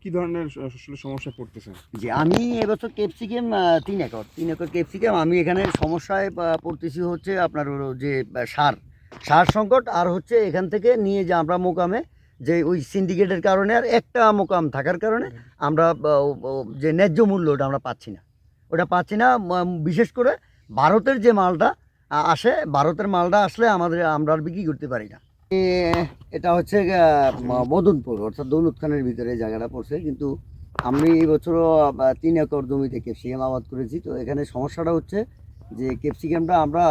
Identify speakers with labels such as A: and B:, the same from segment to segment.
A: কি ধরনের আসলে সমস্যায় পড়তেছেন?
B: যে আমি এবছর ক্যাপসিকাম তিন একর তিন একর ক্যাপসিকাম আমি এখানে সমস্যায় পড়তেছি হচ্ছে আপনার যে সার। সার সংকট আর হচ্ছে এখান থেকে নিয়ে যে আমরা মোকামে যে ওই সিন্ডিকেটের কারণে আর একটা মোকাম থাকার কারণে আমরা যে ন্যায্য মূল্য ওটা আমরা পাচ্ছি না। ওটা পাচ্ছি না বিশেষ করে ভারতের যে মালটা আসে, ভারতের মালটা আসলে আমাদের, আমরা আর বিক্রি করতে পারি না। এটা হচ্ছে মদনপুর, অর্থাৎ দৌলত খানের ভিতরে জায়গাটা পড়ছে। কিন্তু আমি এই বছরও তিন একর জমিতে ক্যাপসিকাম আবাদ করেছি। তো এখানে সমস্যাটা হচ্ছে যে ক্যাপসিকামটা আমরা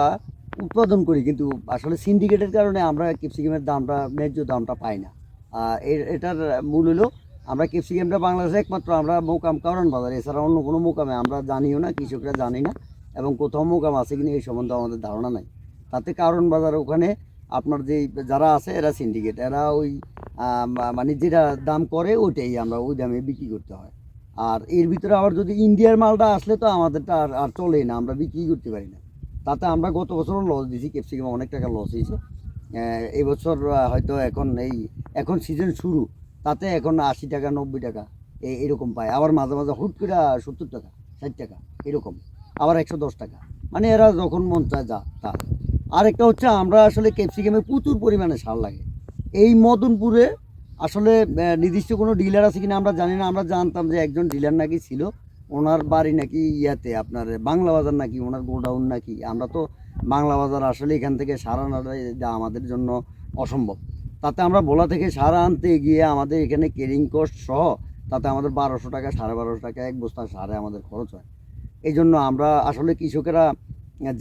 B: উৎপাদন করি, কিন্তু আসলে সিন্ডিকেটের কারণে আমরা ক্যাপসিকামের দামটা, ন্যায্য দামটা পাই না। এটার মূল হলো, আমরা ক্যাপসিকামটা বাংলাদেশে একমাত্র আমরা মোকাম, কারণ বাজার, এছাড়া অন্য কোনো মোকামে আমরা জানিও না, কৃষকরা জানি না, এবং কোথাও মোকাম আছে কিনা এই সম্বন্ধে আমাদের ধারণা নাই। তাতে কারণ বাজার ওখানে আপনার যে যারা আছে এরা সিন্ডিকেট এরা ওই মানে যেটা দাম করে ওইটাই আমরা ওই দামে বিক্রি করতে হয়। আর এর ভিতরে আবার যদি ইন্ডিয়ার মালটা আসলে তো আমাদেরটা আর আর চলেই না আমরা বিক্রি করতে পারি না। তাতে আমরা গত বছরও লস দিয়েছি ক্যাপসিকাম অনেক টাকা লস হয়েছে। আহ, এই বছর আহ, হয়তো এখন এই এখন সিজন শুরু তাতে এখন আশি টাকা নব্বই টাকা এরকম পায়। আবার মাঝে মাঝে হুট করে সত্তর টাকা ষাট টাকা এরকম। আবার একশো দশ টাকা। মানে এরা যখন মন চায় যা তা। আরেকটা হচ্ছে আমরা আসলে ক্যাপসিকামে প্রচুর পরিমাণে সার লাগে। এই মদনপুরে আসলে নির্দিষ্ট কোনো ডিলার আছে কিনা আমরা জানি না। আমরা জানতাম যে একজন ডিলার নাকি ছিল। ওনার বাড়ি নাকি ইয়াতে আপনার বাংলা বাজার নাকি, ওনার গোডাউন নাকি। আমরা তো বাংলা বাজার আসলে এখান থেকে সার আনাটা আমাদের জন্য অসম্ভব। তাতে আমরা ভোলা থেকে সার আনতে গিয়ে আমাদের এখানে কেরিং কস্ট সহ তাতে আমাদের বারোশো টাকা, সাড়ে বারোশো টাকা এক বস্তা সারে আমাদের খরচ হয়। এই জন্য আমরা আসলে কৃষকেরা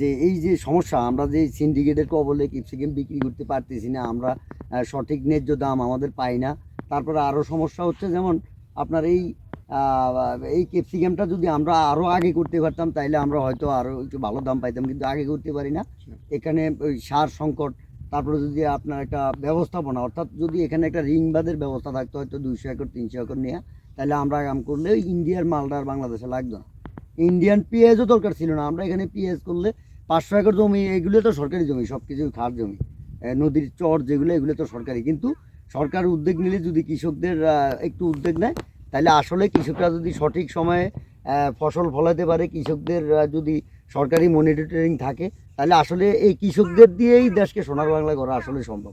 B: যে এই যে সমস্যা আমরা যে সিন্ডিকেটের কবলে ক্যাপসিকাম বিক্রি করতে পারতেছি না আমরা সঠিক ন্যায্য দাম আমাদের পাই না। তারপরে আরও সমস্যা হচ্ছে যেমন আপনার এই এই ক্যাপসিকামটা যদি আমরা আরও আগে করতে পারতাম তাইলে আমরা হয়তো আরও একটু ভালো দাম পাইতাম কিন্তু আগে করতে পারি না। এখানে ওই সার সংকট তারপরে যদি আপনার একটা ব্যবস্থাপনা অর্থাৎ যদি এখানে একটা রিং বাদের ব্যবস্থা থাকতো হয়তো দুইশো একর তিনশো একর নিয়ে তাহলে আমরা আগাম করলে ওই ইন্ডিয়ার মালটা আর বাংলাদেশে লাগতো না। ইন্ডিয়ান পেঁয়াজও দরকার ছিল না। আমরা এখানে পেঁয়াজ করলে পাঁচশো একর জমি, এগুলো তো সরকারি জমি সব কিছু খার জমি। নদীর চর যেগুলো, এগুলো তো সরকারি। কিন্তু সরকার উদ্যোগ নিলে যদি কৃষকদের একটু উদ্যোগ নেয়, তাহলে আসলে কৃষকরা যদি সঠিক সময়ে ফসল ফলাতে পারে, কৃষকদের যদি সরকারি মনিটরিং থাকে, তাহলে আসলে এই কৃষকদের দিয়েই দেশকে সোনার বাংলা করা আসলে সম্ভব।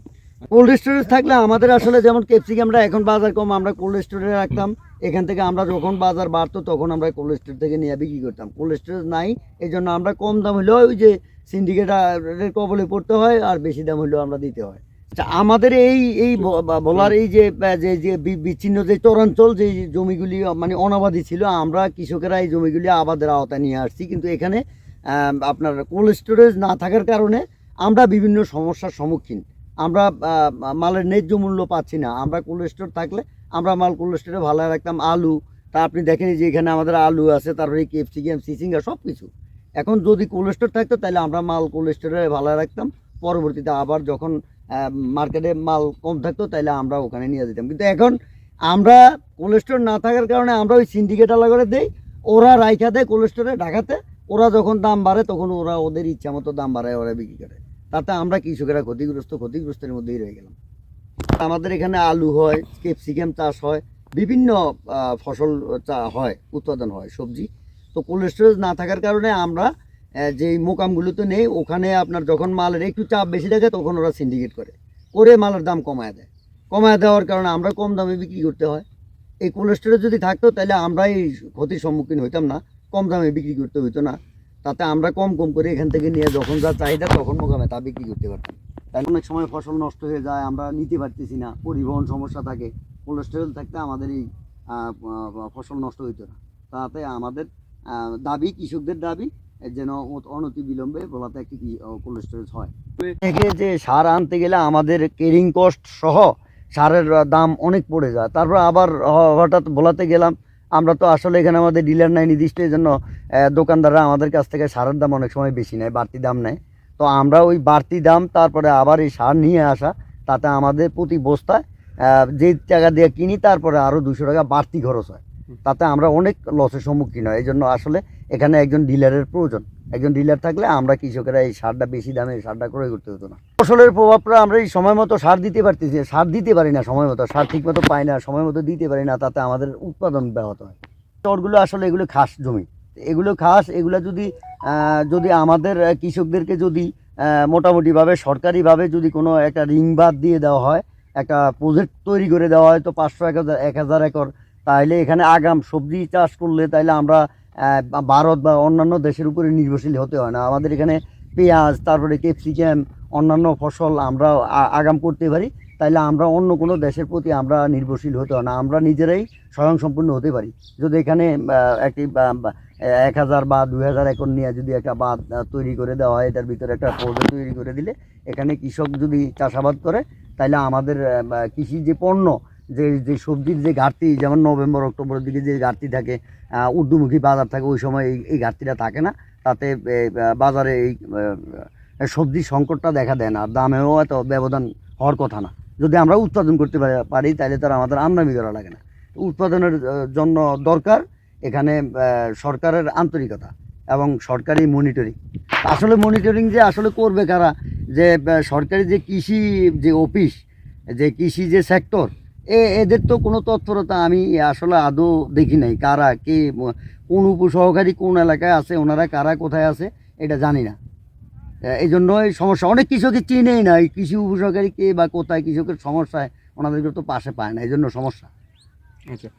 B: কোল্ড স্টোরেজ থাকলে আমাদের আসলে যেমন ক্যাপসিকামটা এখন বাজার কম, আমরা কোল্ড স্টোরে রাখতাম। এখান থেকে আমরা যখন বাজার বাড়তো তখন আমরা কোল্ড স্টোর থেকে নিয়ে বিক্রি করতাম। কোল্ড স্টোরেজ নাই এই জন্য আমরা কম দাম হলেও ওই যে সিন্ডিকেটের কবলে পড়তে হয় আর বেশি দাম হলেও আমরা দিতে হয়। আচ্ছা, আমাদের এই এই বলার এই যে যে বিচ্ছিন্ন যে চরাঞ্চল যে জমিগুলি মানে অনাবাদী ছিল আমরা কৃষকেরা এই জমিগুলি আবাদের আওতায় নিয়ে আসছি। কিন্তু এখানে আপনার কোল্ড স্টোরেজ না থাকার কারণে আমরা বিভিন্ন সমস্যার সম্মুখীন। আমরা মালের ন্যায্য মূল্য পাচ্ছি না। আমরা কোল্ড স্টোর থাকলে আমরা মাল কোল্ড ভালো রাখতাম আলু। তা আপনি দেখেন যে এখানে আমাদের আলু আছে, তারপরে ক্যাপসিকাম সিসিঙ্গা সব কিছু এখন যদি কোল্ড স্টোর থাকতো, তাহলে আমরা মাল কোল্ড স্টোরে ভালো রাখতাম। পরবর্তীতে আবার যখন মার্কেটে মাল কম থাকতো, তাহলে আমরা ওখানে নিয়ে যেতাম। কিন্তু এখন আমরা কোল্ড স্টোর না থাকার কারণে আমরা ওই সিন্ডিকেট আলাদা দেই। ওরা রাইখা দেয় কোল্ড স্টোরে, ঢাকাতে। ওরা যখন দাম বাড়ে, তখন ওরা ওদের ইচ্ছা মতো দাম বাড়ায়, ওরা বিক্রি করে। তাতে আমরা কৃষকেরা ক্ষতিগ্রস্ত, ক্ষতিগ্রস্তের মধ্যেই রয়ে গেলাম। আমাদের এখানে আলু হয়, ক্যাপসিকাম চাষ হয়, বিভিন্ন ফসল হয়, উৎপাদন হয় সবজি। তো কোল্ড না থাকার কারণে আমরা যেই মোকামগুলোতে নেই, ওখানে আপনার যখন মালের একটু চাপ বেশি থাকে, তখন ওরা সিন্ডিকেট করে। করে মালের দাম কমায় দেয়। কমায় দেওয়ার কারণে আমরা কম দামে বিক্রি করতে হয়। এই কোল্ড যদি থাকতো, তাহলে আমরা এই ক্ষতির সম্মুখীন হইতাম না। কম দামে বিক্রি করতে হইতো না। তাতে আমরা কম কম করে এখান থেকে নিয়ে যখন যা চাহিদা, তখন মোকামে তা বিক্রি করতে পারতাম। তাই অনেক সময় ফসল নষ্ট হয়ে যায়, আমরা নিতে পারতেছি না, পরিবহন সমস্যা থাকে কোল্ড স্টোরেজ থাকতে আমাদের এই ফসল নষ্ট হইতো না। তাতে আমাদের দাবি, কৃষকদের দাবি, যেন অনতি বিলম্বে বলাতে একটি কোল্ড স্টোরেজ হয়। থেকে যে সার আনতে গেলে আমাদের কেরিং কস্ট সহ সারের দাম অনেক পড়ে যায়। তারপর আবার হঠাৎ বলাতে গেলাম, আমরা তো আসলে এখানে আমাদের ডিলার নাই, নির্দিষ্ট এই জন্য দোকানদাররা আমাদের কাছ থেকে সারের দাম অনেক সময় বেশি নেয়, বাড়তি দাম নেয়। তো আমরা ওই বাড়তি দাম, তারপরে আবার এই সার নিয়ে আসা, তাতে আমাদের প্রতি বস্তায় যে টাকা দিয়ে কিনি, তারপরে আরও দুশো টাকা বাড়তি খরচ হয়। তাতে আমরা অনেক লসের সম্মুখীন হয়। এই জন্য আসলে এখানে একজন ডিলারের প্রয়োজন। একজন ডিলার থাকলে আমরা কৃষকেরা এই সারটা বেশি দামে, এই সারটা ক্রয় করতে হতো না। ফসলের প্রভাবটা আমরা এই সময় মতো সার দিতে পারতেছি, সার দিতে পারি না সময় মতো, সার ঠিক মতো পাই না, সময় মতো দিতে পারি না, তাতে আমাদের উৎপাদন ব্যাহত হয়। চরগুলো আসলে এগুলো খাস জমি। এগুলো খাস, এগুলো যদি যদি আমাদের কৃষকদেরকে যদি মোটামুটিভাবে সরকারিভাবে যদি কোনো একটা রিং বাদ দিয়ে দেওয়া হয়, একটা প্রজেক্ট তৈরি করে দেওয়া হয়, তো পাঁচশো, এক হাজার এক হাজার একর তাহলে এখানে আগাম সবজি চাষ করলে তাহলে আমরা ভারত বা অন্যান্য দেশের উপরে নির্ভরশীল হতে হয় না। আমাদের এখানে পেঁয়াজ, তারপরে ক্যাপসিকাম, অন্যান্য ফসল আমরা আগাম করতে পারি। তাইলে আমরা অন্য কোনো দেশের প্রতি আমরা নির্ভরশীল হতে হয় না, আমরা নিজেরাই স্বয়ংসম্পূর্ণ হতে পারি। যদি এখানে একটি এক হাজার বা দুই হাজার একর নিয়ে যদি একটা বাঁধ তৈরি করে দেওয়া হয়, এটার ভিতরে একটা প্রজেক্ট তৈরি করে দিলে এখানে কৃষক যদি চাষাবাদ করে তাহলে আমাদের কৃষি যে পণ্য, যে যে সবজির যে ঘাটতি, যেমন নভেম্বর, অক্টোবরের দিকে যে ঘাটতি থাকে ঊর্ধ্বমুখী বাজার থাকে, ওই সময় এই এই ঘাটতিটা থাকে না। তাতে বাজারে এই সবজির সংকটটা দেখা দেয় না, আর দামেও এত ব্যবধান হওয়ার কথা না। যদি আমরা উৎপাদন করতে পারি- তাহলে তার আমাদের আমদানি করা লাগে না। উৎপাদনের জন্য দরকার এখানে সরকারের আন্তরিকতা এবং সরকারি মনিটরিং আসলে মনিটরিং যে আসলে করবে কারা? যে সরকারি যে কৃষি, যে অফিস যে কৃষি যে সেক্টর এ, এদের তো কোনো তৎপরতা আমি আসলে আদৌ দেখি নাই। কারা, কে কোন উপসহকারী কোন এলাকায় আছে, ওনারা কারা, কোথায় আছে, এটা জানি না। এই জন্য এই সমস্যা। অনেক কৃষকের চিনেই না, এই কৃষি উপসহকারী কে বা কোথায় কৃষকের সমস্যায়, ওনাদেরকে তো পাশে পায় না এই জন্য সমস্যা।
A: আচ্ছা।